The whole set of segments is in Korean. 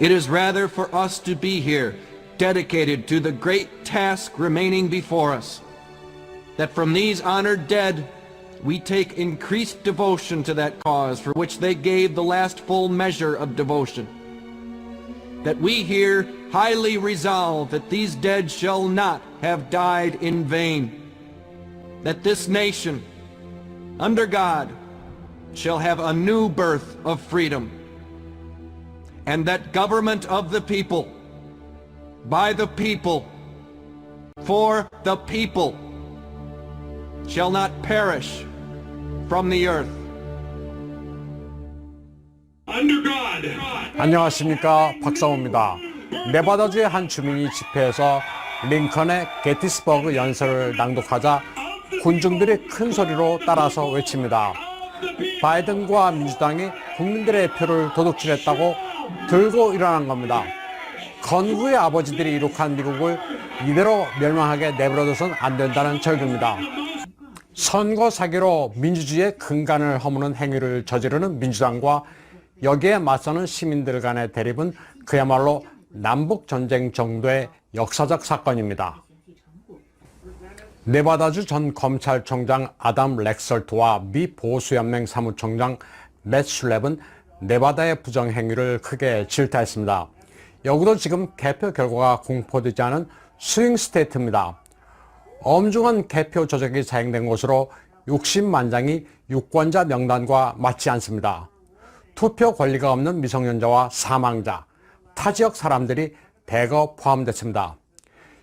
It is rather for us to be here, dedicated to the great task remaining before us, that from these honored dead we take increased devotion to that cause for which they gave the last full measure of devotion. That we here highly resolve that these dead shall not have died in vain. That this nation, under God, shall have a new birth of freedom. And that government of the people, by the people, for the people, shall not perish from the earth. Under God. 안녕하십니까 박성호입니다. 네바다주의 한 주민이 집회에서 링컨의 게티스버그 연설을 낭독하자 군중들이 큰 소리로 따라서 외칩니다. 바이든과 민주당이 국민들의 표를 도둑질했다고 들고 일어난 겁니다. 건국의 아버지들이 이룩한 미국을 이대로 멸망하게 내버려둬선 안 된다는 절규입니다. 선거 사기로 민주주의의 근간을 허무는 행위를 저지르는 민주당과 여기에 맞서는 시민들 간의 대립은 그야말로 남북 전쟁 정도의 역사적 사건입니다. 네바다주 전 검찰총장 아담 렉설트와 미 보수연맹 사무총장 맷 슐랩은 네바다의 부정 행위를 크게 질타했습니다. 여기도 지금 개표 결과가 공포되지 않은 스윙 스테이트입니다. 엄중한 개표 조작이 자행된 것으로 60만 장이 유권자 명단과 맞지 않습니다. 투표 권리가 없는 미성년자와 사망자, 타 지역 사람들이 대거 포함됐습니다.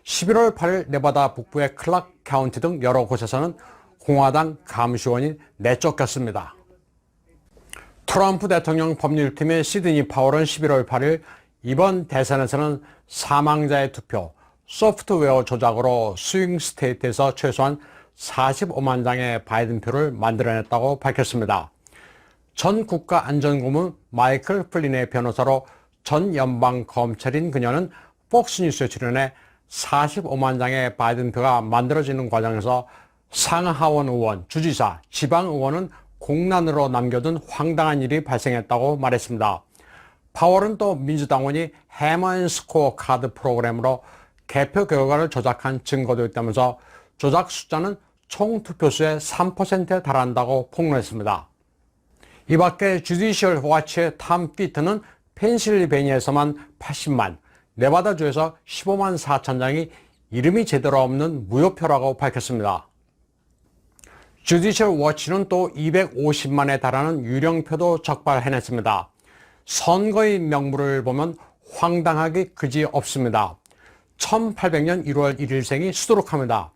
11월 8일 네바다 북부의 클락 카운티 등 여러 곳에서는 공화당 감시원이 내쫓겼습니다. 트럼프 대통령 법률팀의 시드니 파월은 11월 8일 이번 대선에서는 사망자의 투표, 소프트웨어 조작으로 스윙 스테이트에서 최소한 45만 장의 바이든 표를 만들어냈다고 밝혔습니다. 전 국가안전고문 마이클 플린의 변호사로 전 연방 검찰인 그녀는 폭스뉴스에 출연해 45만 장의 바이든 표가 만들어지는 과정에서 상하원 의원, 주지사, 지방 의원은 공난으로 남겨둔 황당한 일이 발생했다고 말했습니다. 파월은 또 민주당원이 해머앤스코어 카드 프로그램으로 개표 결과를 조작한 증거도 있다면서 조작 숫자는 총 투표수의 3%에 달한다고 폭로했습니다. 이 밖에 주디셜 워치의 탐 피트는 펜실베니아에서만 80만, 네바다주에서 15만 4천 장이 이름이 제대로 없는 무효표라고 밝혔습니다. 주디셜 워치는 또 250만에 달하는 유령표도 적발해냈습니다. 선거의 명부를 보면 황당하기 그지 없습니다. 1800년 1월 1일생이 수두룩합니다.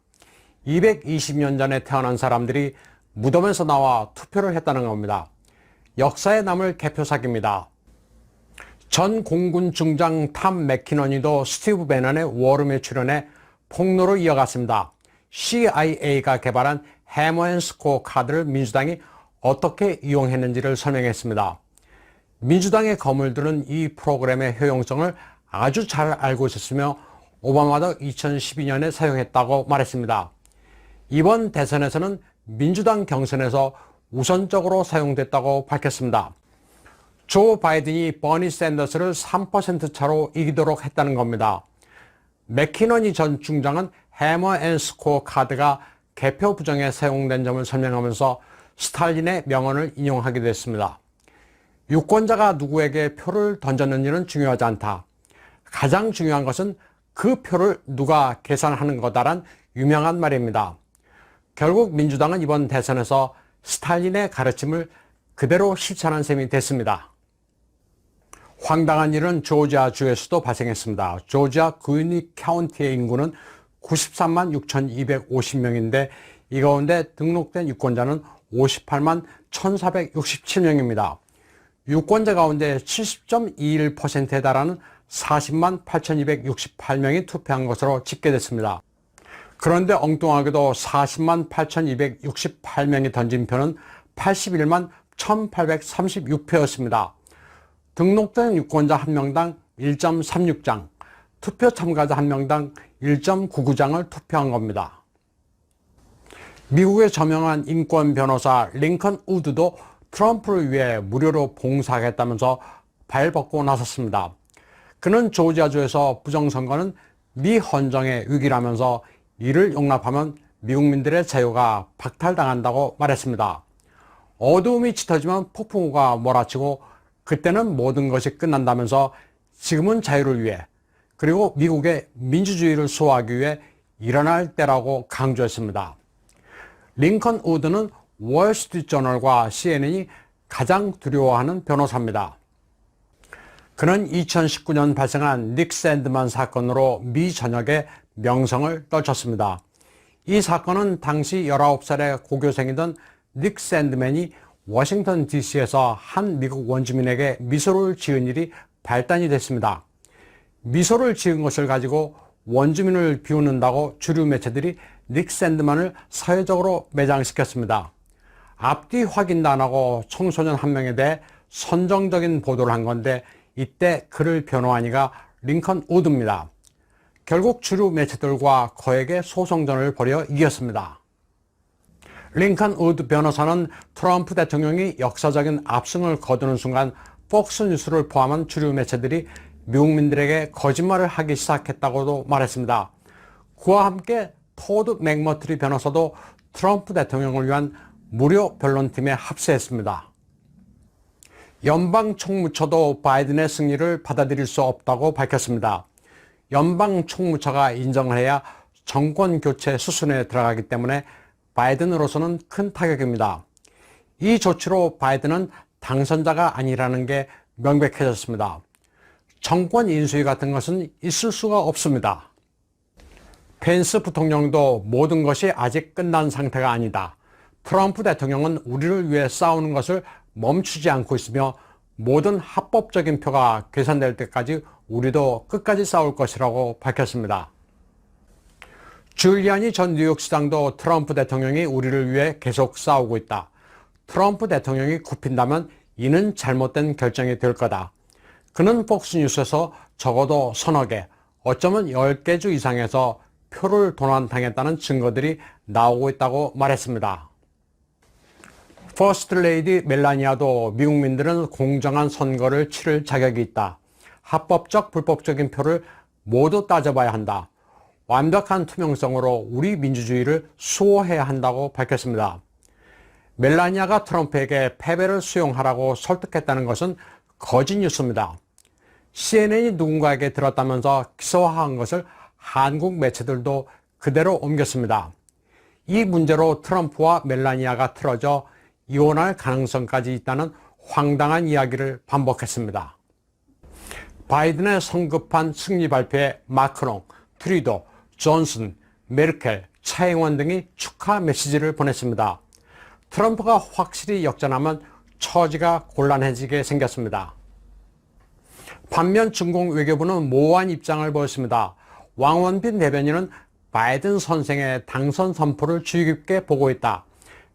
220년 전에 태어난 사람들이 무덤에서 나와 투표를 했다는 겁니다. 역사에 남을 개표 사기입니다. 전 공군 중장 탐 맥키너니도 스티브 베넌의 워룸에 출연해 폭로로 이어갔습니다. CIA가 개발한 해머앤스코어 카드를 민주당이 어떻게 이용했는지를 설명했습니다. 민주당의 거물들은 이 프로그램의 효용성을 아주 잘 알고 있었으며 오바마도 2012년에 사용했다고 말했습니다. 이번 대선에서는 민주당 경선에서 우선적으로 사용됐다고 밝혔습니다. 조 바이든이 버니 샌더스를 3% 차로 이기도록 했다는 겁니다. 맥키너니 전 중장은 해머 앤 스코어 카드가 개표 부정에 사용된 점을 설명하면서 스탈린의 명언을 인용하기도 했습니다. 유권자가 누구에게 표를 던졌는지는 중요하지 않다. 가장 중요한 것은 그 표를 누가 계산하는 거다란 유명한 말입니다. 결국 민주당은 이번 대선에서 스탈린의 가르침을 그대로 실천한 셈이 됐습니다. 황당한 일은 조지아 주에서도 발생했습니다. 조지아 구유닉 카운티의 인구는 93만 6,250명인데 이 가운데 등록된 유권자는 58만 1,467명입니다. 유권자 가운데 70.21%에 달하는 40만 8,268명이 투표한 것으로 집계됐습니다. 그런데 엉뚱하게도 40만 8,268명이 던진 표는 81만 1,836표였습니다. 등록된 유권자 1명당 1.36장, 투표 참가자 1명당 1.99장을 투표한 겁니다. 미국의 저명한 인권 변호사 링컨 우드도 트럼프를 위해 무료로 봉사하겠다면서 발벗고 나섰습니다. 그는 조지아주에서 부정선거는 미 헌정의 위기라면서 이를 용납하면 미국민들의 자유가 박탈당한다고 말했습니다. 어두움이 짙어지면 폭풍우가 몰아치고 그때는 모든 것이 끝난다면서 지금은 자유를 위해 그리고 미국의 민주주의를 수호하기 위해 일어날 때라고 강조했습니다. 링컨 우드는 월스트리트저널과 CNN이 가장 두려워하는 변호사입니다. 그는 2019년 발생한 닉 샌드만 사건으로 미 전역에 명성을 떨쳤습니다. 이 사건은 당시 19살의 고교생이던 닉 샌드맨이 워싱턴 DC에서 한 미국 원주민에게 미소를 지은 일이 발단이 됐습니다. 미소를 지은 것을 가지고 원주민을 비웃는다고 주류 매체들이 닉 샌드만을 사회적으로 매장시켰습니다. 앞뒤 확인도 안 하고 청소년 한 명에 대해 선정적인 보도를 한 건데 이때 그를 변호하니가 링컨 우드입니다. 결국 주류 매체들과 거액의 소송전을 벌여 이겼습니다. 링컨 우드 변호사는 트럼프 대통령이 역사적인 압승을 거두는 순간 폭스뉴스를 포함한 주류 매체들이 미국민들에게 거짓말을 하기 시작했다고도 말했습니다. 그와 함께 토드 맥머트리 변호사도 트럼프 대통령을 위한 무료 변론팀에 합세했습니다. 연방 총무처도 바이든의 승리를 받아들일 수 없다고 밝혔습니다. 연방 총무처가 인정을 해야 정권 교체 수순에 들어가기 때문에 바이든으로서는 큰 타격입니다. 이 조치로 바이든은 당선자가 아니라는 게 명백해졌습니다. 정권 인수위 같은 것은 있을 수가 없습니다. 펜스 부통령도 모든 것이 아직 끝난 상태가 아니다. 트럼프 대통령은 우리를 위해 싸우는 것을 멈추지 않고 있으며 모든 합법적인 표가 계산될 때까지 우리도 끝까지 싸울 것이라고 밝혔습니다. 줄리아니 전 뉴욕시장도 트럼프 대통령이 우리를 위해 계속 싸우고 있다. 트럼프 대통령이 굽힌다면 이는 잘못된 결정이 될 거다. 그는 폭스뉴스에서 적어도 서너 개, 어쩌면 10개 주 이상에서 표를 도난당했다는 증거들이 나오고 있다고 말했습니다. 퍼스트 레이디 멜라니아도 미국민들은 공정한 선거를 치를 자격이 있다. 합법적, 불법적인 표를 모두 따져봐야 한다. 완벽한 투명성으로 우리 민주주의를 수호해야 한다고 밝혔습니다. 멜라니아가 트럼프에게 패배를 수용하라고 설득했다는 것은 거짓 뉴스입니다. CNN이 누군가에게 들었다면서 기소화한 것을 한국 매체들도 그대로 옮겼습니다. 이 문제로 트럼프와 멜라니아가 틀어져 이혼할 가능성까지 있다는 황당한 이야기를 반복했습니다. 바이든의 성급한 승리 발표에 마크롱, 트리도, 존슨, 메르켈, 차잉원 등이 축하 메시지를 보냈습니다. 트럼프가 확실히 역전하면 처지가 곤란해지게 생겼습니다. 반면 중공 외교부는 모호한 입장을 보였습니다. 왕원빈 대변인은 바이든 선생의 당선 선포를 주의 깊게 보고 있다.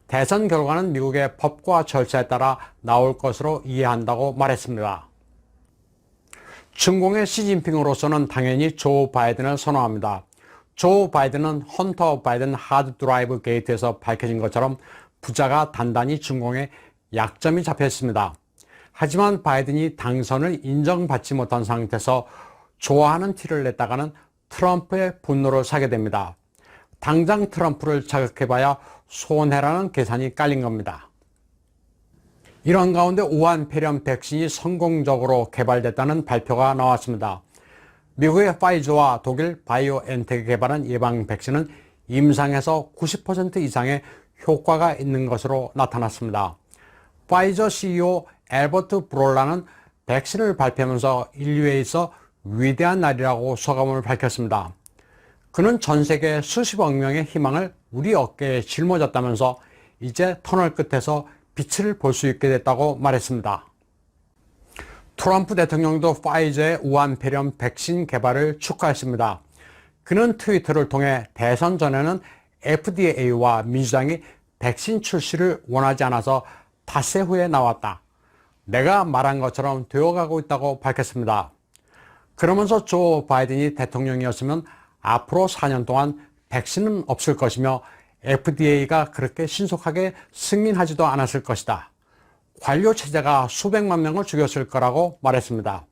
대선 결과는 미국의 법과 절차에 따라 나올 것으로 이해한다고 말했습니다. 중공의 시진핑으로서는 당연히 조 바이든을 선호합니다. 조 바이든은 헌터 바이든 하드 드라이브 게이트에서 밝혀진 것처럼 부자가 단단히 중공에 약점이 잡혀 있습니다. 하지만 바이든이 당선을 인정받지 못한 상태에서 좋아하는 티를 냈다가는 트럼프의 분노를 사게 됩니다. 당장 트럼프를 자극해봐야 손해라는 계산이 깔린 겁니다. 이런 가운데 우한 폐렴 백신이 성공적으로 개발됐다는 발표가 나왔습니다. 미국의 파이저와 독일 바이오엔텍이 개발한 예방 백신은 임상에서 90% 이상의 효과가 있는 것으로 나타났습니다. 파이저 CEO 엘버트 브롤라는 백신을 발표하면서 인류에 있어 위대한 날이라고 소감을 밝혔습니다. 그는 전 세계 수십억 명의 희망을 우리 어깨에 짊어졌다면서 이제 터널 끝에서 빛을 볼 수 있게 됐다고 말했습니다. 트럼프 대통령도 파이저의 우한 폐렴 백신 개발을 축하했습니다. 그는 트위터를 통해 대선 전에는 FDA와 민주당이 백신 출시를 원하지 않아서 닷새 후에 나왔다. 내가 말한 것처럼 되어가고 있다고 밝혔습니다. 그러면서 조 바이든이 대통령이었으면 앞으로 4년 동안 백신은 없을 것이며 FDA가 그렇게 신속하게 승인하지도 않았을 것이다. 관료 체제가 수백만 명을 죽였을 거라고 말했습니다.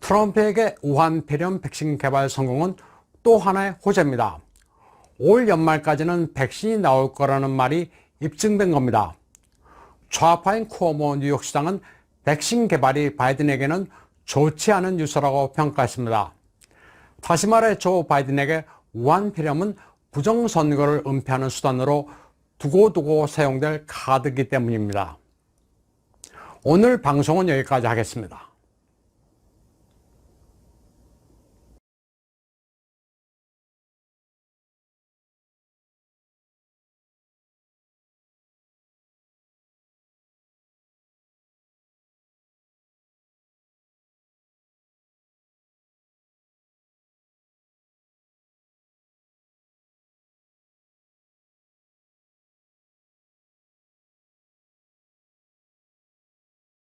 트럼프에게 우한 폐렴 백신 개발 성공은 또 하나의 호재입니다. 올 연말까지는 백신이 나올 거라는 말이 입증된 겁니다. 좌파인 쿠오모 뉴욕시장은 백신 개발이 바이든에게는 좋지 않은 뉴스라고 평가했습니다. 다시 말해 조 바이든에게 우한 폐렴은 부정선거를 은폐하는 수단으로 두고두고 사용될 카드이기 때문입니다. 오늘 방송은 여기까지 하겠습니다.